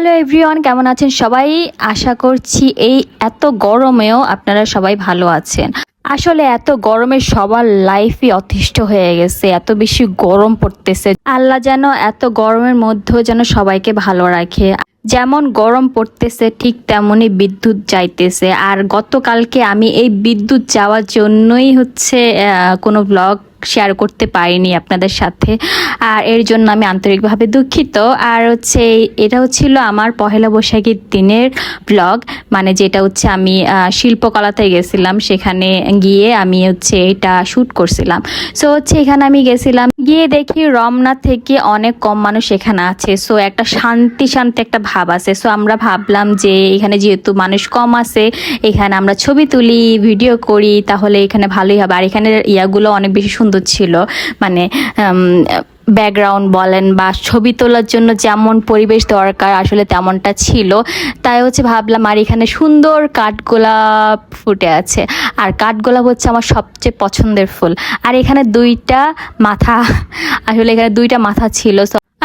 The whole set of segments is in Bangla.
হ্যালো এভরিওয়ান, কেমন আছেন সবাই? আশা করছি এই এত গরমেও আপনারা সবাই ভালো আছেন। আসলে এত গরমে সবার লাইফই অতিষ্ঠ হয়ে গেছে, এত বেশি গরম পড়তেছে। আল্লাহ যেন এত গরমের মধ্যেও যেন সবাইকে ভালো রাখে। যেমন গরম পড়তেছে, ঠিক তেমনই বিদ্যুৎ যাইতেছে। আর গতকালকে আমি এই বিদ্যুৎ যাওয়ার জন্যই হচ্ছে কোনো ব্লগ শেয়ার করতে পারিনি আপনাদের সাথে। আর এর জন্য আমি আন্তরিকভাবে দুঃখিত। আর হচ্ছে, এটা হচ্ছিল আমার পহেলা বৈশাখীর দিনের ব্লগ মানে যেটা হচ্ছে আমি শিল্পকলাতে গেছিলাম। সেখানে গিয়ে আমি হচ্ছে এটা শ্যুট করছিলাম। সো হচ্ছে এখানে আমি গেছিলাম। গিয়ে দেখি রমনা থেকে অনেক কম মানুষ এখানে আছে। সো একটা শান্তি শান্তি একটা ভাব আছে। সো আমরা ভাবলাম যে এখানে যেহেতু মানুষ কম আছে, এখানে আমরা ছবি তুলি ভিডিও করি, তাহলে এখানে ভালোই হবে। আর এখানে ইয়াগুলো অনেক বেশি সুন্দর ছিল। মানে ব্যাকগ্রাউন্ড বলেন বা ছবি তোলার জন্য যেমন পরিবেশ দরকার আসলে তেমনটা ছিল। তাই হচ্ছে ভাবলাম, আর এখানে সুন্দর কাঠগোলাপ ফুটে আছে। আর কাঠগোলাপ হচ্ছে আমার সবচেয়ে পছন্দের ফুল। আর এখানে দুইটা মাথা, আসলে এখানে দুইটা মাথা ছিল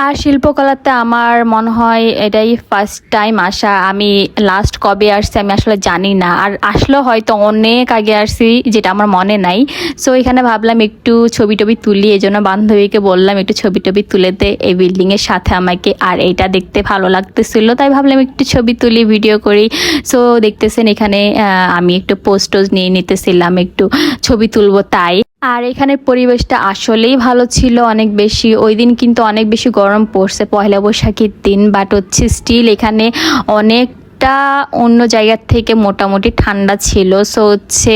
আর শিল্পকলাতে আমার মনে হয় এটাই ফার্স্ট টাইম আসা। আমি লাস্ট কবে আসছি আমি আসলে জানি না। আর আসলেও হয়তো অনেক আগে আসছি, যেটা আমার মনে নাই। সো এখানে ভাবলাম একটু ছবি টবি তুলি এই জন্য বান্ধবীকে বললাম একটু ছবি টবি তুলে দে, এই বিল্ডিংয়ের সাথে আমাকে। আর এইটা দেখতে ভালো লাগতেছিল, তাই ভাবলাম একটু ছবি তুলি ভিডিও করি। সো দেখতেছেন এখানে আমি একটু পোস্ট টোজ নিয়ে নিতেছিলাম, একটু ছবি তুলবো তাই। আর এখানে পরিবেশটা আসলেই ভালো ছিল অনেক বেশি। ওই দিন কিন্তু অনেক বেশি গরম পড়ছে, পয়লা বৈশাখীর দিন বাট হচ্ছে স্টিল এখানে অনেকটা অন্য জায়গার থেকে মোটামুটি ঠান্ডা ছিল। সো হচ্ছে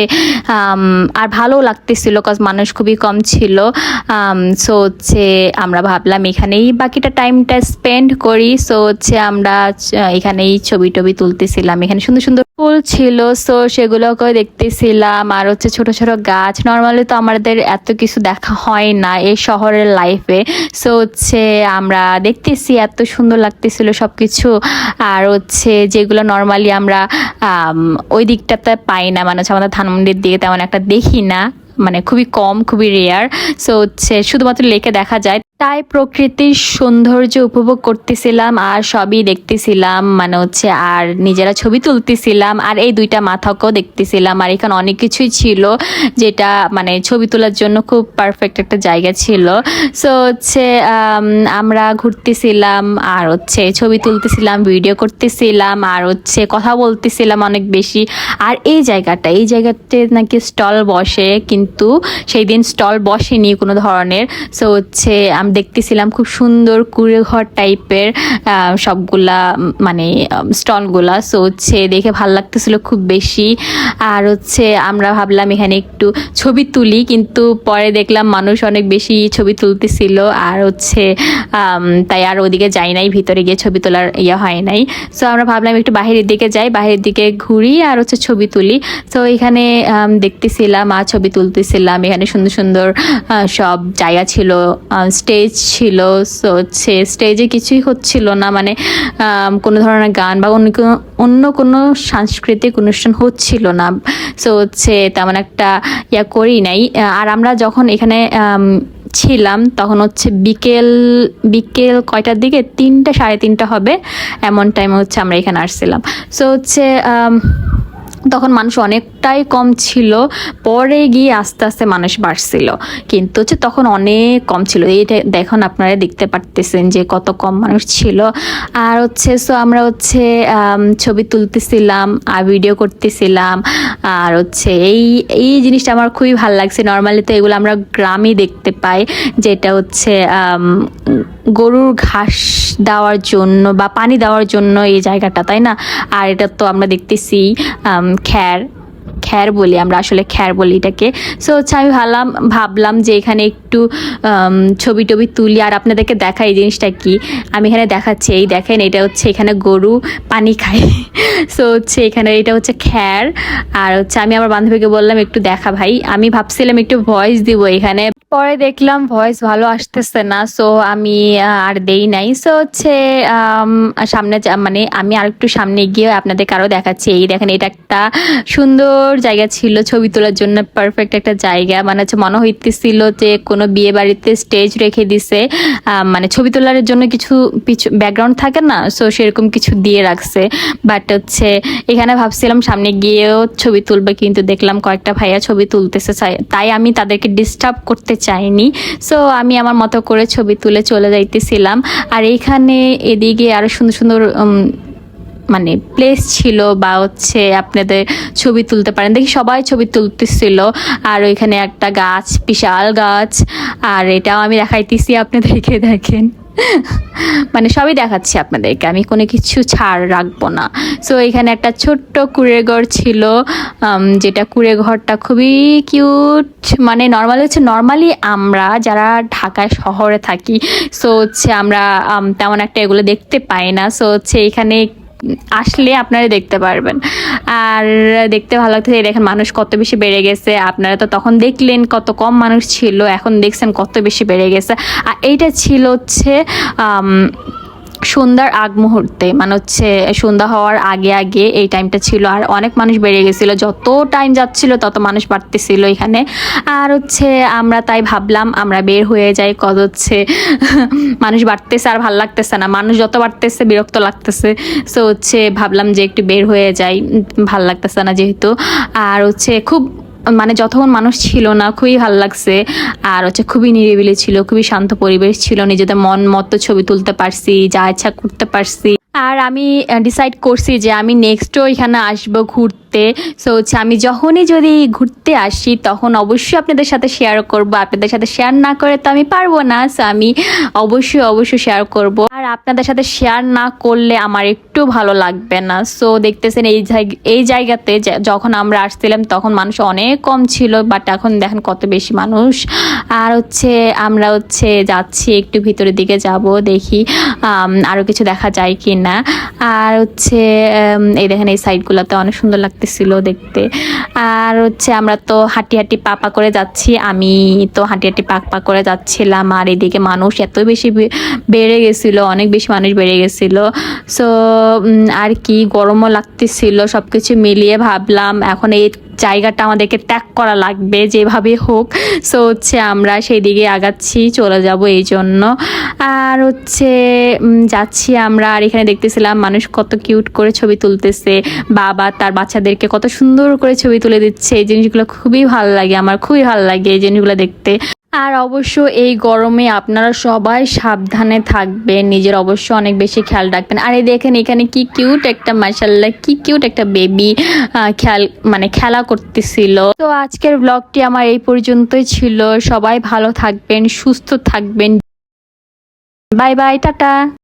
আর ভালো লাগতেছিল কজ মানুষ খুবই কম ছিল। সো হচ্ছে, আমরা ভাবলাম এখানেই বাকিটা টাইমটা স্পেন্ড করি। সো হচ্ছে, আমরা এখানেই ছবি টবি তুলতেছিলাম। এখানে সুন্দর সুন্দর ফুল ছিল। সো সেগুলোকে দেখতেছিলাম। আর হচ্ছে, ছোট ছোট গাছ। নর্মালি তো আমাদের এত কিছু দেখা হয় না এই শহরের লাইফে সো হচ্ছে, আমরা দেখতেছি এত সুন্দর লাগতেছিল সব কিছু আর হচ্ছে, যেগুলো নর্মালি আমরা আম, ওই দিকটাতে পাই না। মানে হচ্ছে আমাদের ধানমন্ডির দিকে তেমন একটা দেখি না। মানে খুবই কম খুবই রেয়ার সো হচ্ছে শুধুমাত্র লেকে দেখা যায়। তাই প্রকৃতির সৌন্দর্য উপভোগ করতেছিলাম আর সবই দেখতেছিলাম। মানে হচ্ছে আর নিজেরা ছবি তুলতেছিলাম আর এই দুইটা মাথাকেও দেখতেছিলাম। আর এখানে অনেক কিছুই ছিল যেটা মানে ছবি তোলার জন্য খুব পারফেক্ট একটা জায়গা ছিল। সো হচ্ছে আমরা ঘুরতেছিলাম আর হচ্ছে ছবি তুলতেছিলাম ভিডিও করতেছিলাম আর হচ্ছে কথা বলতেছিলাম অনেক বেশি। আর এই জায়গাটা, এই জায়গাতে নাকি স্টল বসে, কিন্তু সেই দিন স্টল বসেনি কোনো ধরনের। সো হচ্ছে দেখতেছিলাম খুব সুন্দর কুড়ে ঘর টাইপের সবগুলা মানে স্টলগুলা। সো হচ্ছে দেখে ভালো লাগতেছিল খুব বেশি। আর হচ্ছে আমরা ভাবলাম এখানে একটু ছবি তুলি, কিন্তু পরে দেখলাম মানুষ অনেক বেশি ছবি তুলতেছিল। আর হচ্ছে তাই আর ওদিকে যাই নাই, ভিতরে গিয়ে ছবি তোলার ইয়ে হয় নাই। সো আমরা ভাবলাম একটু বাইরের দিকে যাই বাইরের দিকে ঘুরি আর হচ্ছে ছবি তুলি। সো এখানে দেখতেছিলাম, আর ছবি তুলতেছিলাম। এখানে সুন্দর সুন্দর সব জায়গা ছিল স্টেজ ছিল সো হচ্ছে স্টেজে কিছুই হচ্ছিল না মানে কোনো ধরনের গান বা অন্য কোনো অন্য কোনো সাংস্কৃতিক অনুষ্ঠান হচ্ছিল না। সো হচ্ছে তেমন একটা ইয়া করি নাই। আর আমরা যখন এখানে ছিলাম, তখন হচ্ছে বিকেল বিকেল কয়টার দিকে? তিনটা, সাড়ে তিনটা হবে, এমন টাইমে হচ্ছে আমরা এখানে আসছিলাম। সো হচ্ছে তখন মানুষ অনেকটাই কম ছিল, পরে গিয়ে আস্তে আস্তে মানুষ বাড়ছিল। কিন্তু হচ্ছে তখন অনেক কম ছিল। এইটা দেখুন আপনারা দেখতে পারতেছেন যে কত কম মানুষ ছিল। আর হচ্ছে সো আমরা হচ্ছে ছবি তুলতেছিলাম, আর ভিডিও করতেছিলাম। আর হচ্ছে, এই এই জিনিসটা আমার খুবই ভালো লাগছে। নর্মালি তো এগুলো আমরা গ্রামে দেখতে পাই, যেটা হচ্ছে গরুর ঘাস দেওয়ার জন্য বা পানি দেওয়ার জন্য এই জায়গাটা, তাই না? আর এটা তো আমরা দেখতেছি খ্যার খ্যার বলি, আমরা আসলে খ্যার বলি এটাকে। সো হচ্ছে আমি ভাবলাম ভাবলাম যে এখানে একটু ছবি টবি তুলি, আর আপনাদেরকে দেখা এই জিনিসটা কি। আমি এখানে দেখাচ্ছি, এই দেখেন, এটা হচ্ছে এখানে গরু পানি খায়। সো হচ্ছে এখানে, এটা হচ্ছে খ্যার। আর হচ্ছে আমি আমার বান্ধবীকে বললাম, একটু দেখা ভাই। আমি ভাবছিলাম একটু ভয়েস দিব এখানে। পরে দেখলাম ভয়েস ভালো আসতেছে না সো আমি আর দেই নাই। সো হচ্ছে সামনে মানে আমি আর একটু সামনে গিয়ে আপনাদের কারও দেখাচ্ছি। এই দেখেন, এটা একটা সুন্দর জায়গা ছিল, ছবি তোলার জন্য পারফেক্ট একটা জায়গা। মানে হচ্ছে মনে হইতেছিল যে কোনো বিয়ে বাড়িতে স্টেজ রেখে দিছে। মানে ছবি তোলার জন্য কিছু পিছু ব্যাকগ্রাউন্ড থাকে না সো সেরকম কিছু দিয়ে রাখছে। বাট হচ্ছে এখানে ভাবছিলাম সামনে গিয়েও ছবি তুলবে, কিন্তু দেখলাম কয়েকটা ভাইয়া ছবি তুলতেছে। তাই আমি তাদেরকে ডিস্টার্ব করতে চাইনি। সো আমি আমার মতো করে ছবি তুলে চলে যাইতেছিলাম। আর এইখানে এদিকে আরও সুন্দর সুন্দর মানে প্লেস ছিল বা হচ্ছে আপনাদের ছবি তুলতে পারেন। দেখি সবাই ছবি তুলতেছিল। আর ওইখানে একটা গাছ, বিশাল গাছ। আর এটাও আমি দেখাইতেছি আপনাদেরকে, দেখেন। মানে সবই দেখাচ্ছি আপনাদেরকে। আমি কোনো কিছু ছাড় রাখব না। সো এখানে একটা ছোট্ট কুড়ে ঘর ছিল। যেটা কুড়ে ঘরটা খুবই কিউট মানে নর্মালি হচ্ছে নর্মালি আমরা যারা ঢাকায় শহরে থাকি সো হচ্ছে আমরা তেমন একটা এগুলো দেখতে পাই না। সো হচ্ছে এখানে আসলে আপনারা দেখতে পারবেন। আর দেখতে ভালো লাগতেছে, এই দেখেন মানুষ কত বেশি বেড়ে গেছে। আপনারা তো তখন দেখলেন কত কম মানুষ ছিল, এখন দেখছেন কত বেশি বেড়ে গেছে। আর এইটা ছিল হচ্ছে সন্ধ্যার আগ মুহূর্তে মানে হচ্ছে সন্ধ্যা হওয়ার আগে আগে এই টাইমটা ছিল। আর অনেক মানুষ বেড়ে গেছিল। যত টাইম যাচ্ছিল, তত মানুষ বাড়তেছিল এখানে। আর হচ্ছে আমরা তাই ভাবলাম, আমরা বের হয়ে যাই কত হচ্ছে মানুষ বাড়তেছে আর ভালো লাগতেছে না। মানুষ যত বাড়তেছে, বিরক্ত লাগতেছে। সো হচ্ছে ভাবলাম যে একটু বের হয়ে যাই। ভালো লাগতেছে না যেহেতু। আর হচ্ছে খুব মানে যতক্ষণ মানুষ ছিল না, খুবই ভালো লাগছে। আর হচ্ছে খুবই নিরিবিলি ছিল, খুবই শান্ত পরিবেশ ছিল, নিজেদের মন মতো ছবি তুলতে পারছি, যা ইচ্ছা করতে পারছি। আর আমি ডিসাইড করছি যে আমি নেক্সটও এখানে আসব ঘুরতে। সো হচ্ছে আমি যখনই যদি ঘুরতে আসি, তখন অবশ্যই আপনাদের সাথে শেয়ার করব। আপনাদের সাথে শেয়ার না করে তো আমি পারব না। সো আমি অবশ্যই অবশ্যই শেয়ার করব। আর আপনাদের সাথে শেয়ার না করলে আমার একটু ভালো লাগবে না। সো দেখতেছেন এই এই জায়গাতে যখন আমরা আসছিলাম, তখন মানুষ অনেক কম ছিল বাট এখন দেখেন কত বেশি মানুষ। আর হচ্ছে, আমরা হচ্ছে যাচ্ছি, একটু ভিতরের দিকে যাব, দেখি আরও কিছু দেখা যায় কি না। আর হচ্ছে এই দেখেন এই সাইডগুলোতে অনেক সুন্দর লাগতেছিল দেখতে। আর হচ্ছে আমরা তো হাঁটি হাঁটি পা পা করে যাচ্ছি, আমি তো হাঁটি হাঁটি পাক পা করে যাচ্ছিলাম, আর এদিকে মানুষ এত বেশি বেড়ে গেছিল, অনেক বেশি মানুষ বেড়ে গেছিল। সো আর কি গরমও লাগতেছিল সব কিছু মিলিয়ে ভাবলাম, এখন এই জায়গাটা আমাদেরকে ত্যাগ করা লাগবে যেভাবে হোক। সো হচ্ছে আমরা সেই দিকে আগাচ্ছি, চলে যাব এই জন্য। আর হচ্ছে যাচ্ছি আমরা, আর এখানে দেখতেছিলাম মানুষ কত কিউট করে ছবি তুলতেছে। বাবা তার বাচ্চাদেরকে কত সুন্দর করে ছবি তুলে দিচ্ছে। এই জিনিসগুলো খুবই ভালো লাগে, আমার খুবই ভালো লাগে এই জিনিসগুলো দেখতে। আর অবশ্য এই গরমে আপনারা সবাই সাবধানে থাকবেন। নিজের অবশ্য অনেক বেশি খেয়াল রাখবেন। আর এই দেখেন, এখানে কি কিউট একটা মাসাল্লাহ কি কিউট একটা বেবি খেয়াল মানে খেলা করতেছিল। তো আজকের ব্লগটি আমার এই পর্যন্তই ছিল। সবাই ভালো থাকবেন, সুস্থ থাকবেন। Bye bye, tata.